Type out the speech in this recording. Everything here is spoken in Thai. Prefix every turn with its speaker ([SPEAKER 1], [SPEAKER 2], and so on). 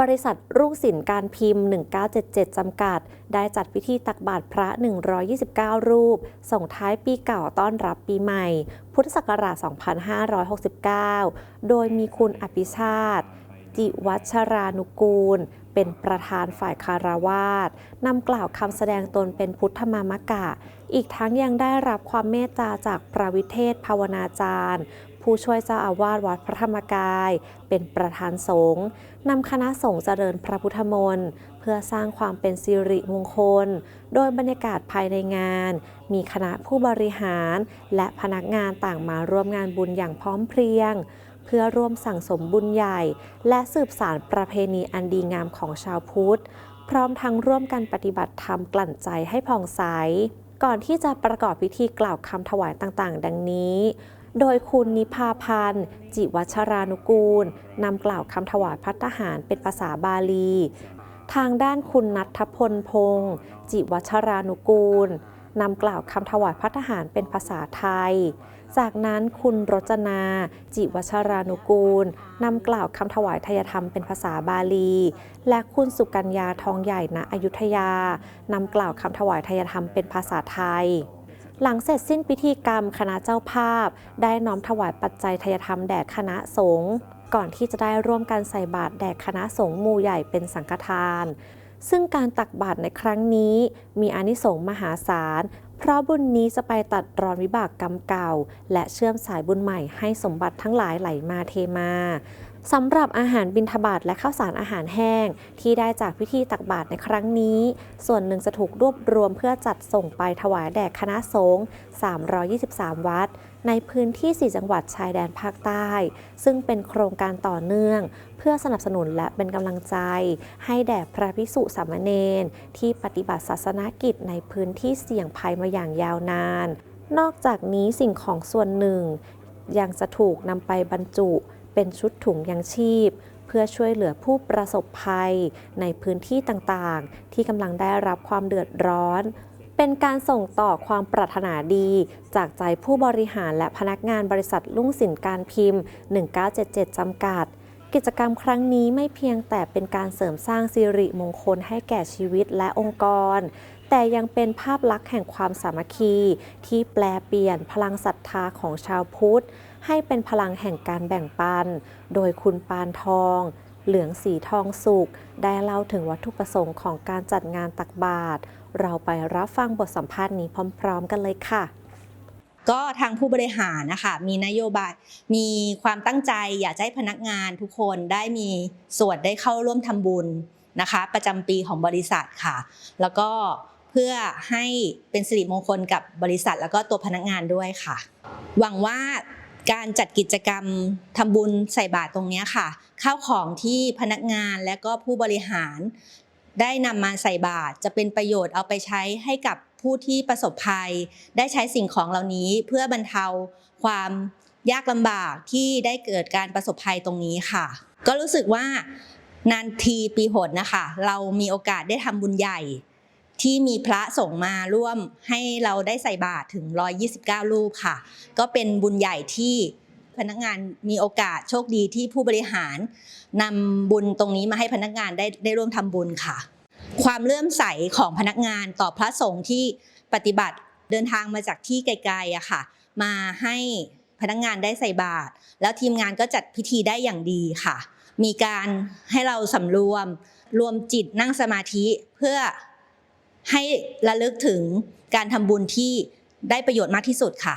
[SPEAKER 1] บริษัทรุ่งสินการพิมพ์ 1977 จำกัด ได้จัดพิธีตักบาตรพระ 129 รูป ส่งท้ายปีเก่าต้อนรับปีใหม่ พุทธศักราช 2569 โดยมีคุณอภิชาติ จิวัชรานุกูล เป็นประธานฝ่ายคารวาสนำกล่าวคำแสดงตนเป็นพุทธมามกะ อีกทั้งยังได้รับความเมตตาจากพระวิเทศภาวนาจารย์ ผู้ช่วยเจ้าอาวาสวัดพระธรรมกาย เป็นประธานสงฆ์นำคณะสงฆ์เจริญพระพุทธมนต์เพื่อสร้างความเป็นสิริมงคล โดยบรรยากาศภายในงาน มีคณะผู้บริหาร และพนักงานต่างมาร่วมงานบุญอย่างพร้อมเพรียง เพื่อร่วมสั่งสมบุญใหญ่ และสืบสารประเพณีอันดีงามของชาวพุทธ พร้อมทั้งร่วมกันปฏิบัติธรรมกลั่นใจให้ผ่องใสก่อนที่จะประกอบพิธีกล่าวคำถวายต่างๆ ดังนี้ โดยคุณนิพาพันธ์ จิวัชรานุกูล นำกล่าวคำถวายพัฒหารเป็นภาษาบาลี ทางด้านคุณนัทพลพงศ์จิวัชรานุกูล นำกล่าวคำถวายพัฒหารเป็นภาษาไทย จากนั้นคุณรจนา จิวัชรานุกูล นำกล่าวคำถวายทยธรรมเป็นภาษาบาลี และคุณสุกัญญาทองใหญ่ณอยุธยา นำกล่าวคำถวายทยธรรมเป็นภาษาไทย หลังเสร็จสิ้นพิธีกรรมคณะเจ้าภาพ ได้น้อมถวายปัจจัยทายธรรมแด่คณะสงฆ์ก่อนที่จะได้ร่วมกันใส่บาตรแด่คณะสงฆ์หมู่ใหญ่เป็นสังฆทาน ซึ่งการตักบาตรในครั้งนี้ มีอานิสงส์มหาศาล เพราะบุญนี้จะไปตัดรอนวิบากกรรมเก่า และเชื่อมสายบุญใหม่ให้สมบัติทั้งหลายไหลมาเทมาสำหรับอาหารบิณฑบาตและข้าวสารอาหารแห้ง ที่ได้จากพิธีตักบาตรในครั้งนี้ ส่วนหนึ่งจะถูกรวบรวมเพื่อจัดส่งไปถวายแด่คณะสงฆ์ 323 วัด ในพื้นที่ 4 จังหวัดชายแดนภาคใต้ ซึ่งเป็นโครงการต่อเนื่อง เพื่อสนับสนุนและเป็นกำลังใจ ให้แด่พระภิกษุสามเณรที่ปฏิบัติศาสนกิจในพื้นที่เสี่ยงภัยมาอย่างยาวนาน นอกจากนี้สิ่งของส่วนหนึ่ง ยังจะถูกนำไปบรรจุเป็นชุดถุงยังชีพ เพื่อช่วยเหลือผู้ประสบภัย ในพื้นที่ต่างๆ ที่กำลังได้รับความเดือดร้อน เป็นการส่งต่อความปรารถนาดี จากใจผู้บริหารและพนักงานบริษัทลุ่งสินการพิมพ์ 1977 จำกัด กิจกรรมครั้งนี้ไม่เพียงแต่เป็นการเสริมสร้างสิริมงคลให้แก่ชีวิตและองค์กร แต่ยังเป็นภาพลักษณ์แห่งความสามัคคี ที่แปลเปลี่ยนพลังศรัทธาของชาวพุทธ ให้เป็นพลังแห่งการแบ่งปัน โดยคุณปานทอง เหลืองสีทองสุขได้เล่าถึงวัตถุประสงค์ของการจัดงานตักบาตรเราไปรับฟังบทสัมภาษณ์นี้พร้อม ๆ กันเลยค่ะ
[SPEAKER 2] ก็ทางผู้บริหารนะคะมีนโยบาย มีความตั้งใจอยากให้พนักงานทุกคนได้มีส่วนได้เข้าร่วมทำบุญนะคะ ประจำปีของบริษัทค่ะ แล้วก็เพื่อให้เป็นสิริมงคลกับบริษัท แล้วก็ตัวพนักงานด้วยค่ะ หวังว่าการจัดกิจกรรมทำบุญใส่บาตรตรงนี้ค่ะ ข้าวของที่พนักงานและก็ผู้บริหารได้นำมาใส่บาตรจะเป็นประโยชน์เอาไปใช้ให้กับ ผู้ที่ประสบภัย ได้ใช้สิ่งของเหล่านี้เพื่อบรรเทาความยากลำบากที่ได้เกิดการประสบภัยตรงนี้ค่ะ ก็รู้สึกว่านานทีปีหนนะคะ เรามีโอกาสได้ทำบุญใหญ่ ที่มีพระสงฆ์มาร่วมให้เราได้ใส่บาตรถึง 129 รูปค่ะ ก็เป็นบุญใหญ่ที่พนักงานมีโอกาสโชคดีที่ผู้บริหารนำบุญตรงนี้มาให้พนักงานได้ได้ร่วมทำบุญค่ะ ความเลื่อมใสของพนักงานต่อพระสงฆ์ที่ปฏิบัติเดินทางมาจากที่ไกลๆอะค่ะ มาให้พนักงานได้ใส่บาตรแล้วทีมงานก็จัดพิธีได้อย่างดีค่ะ มีการให้เราสำรวมรวมจิตนั่งสมาธิเพื่อให้ระลึกถึงการทำบุญที่ได้ประโยชน์มากที่สุดค่ะ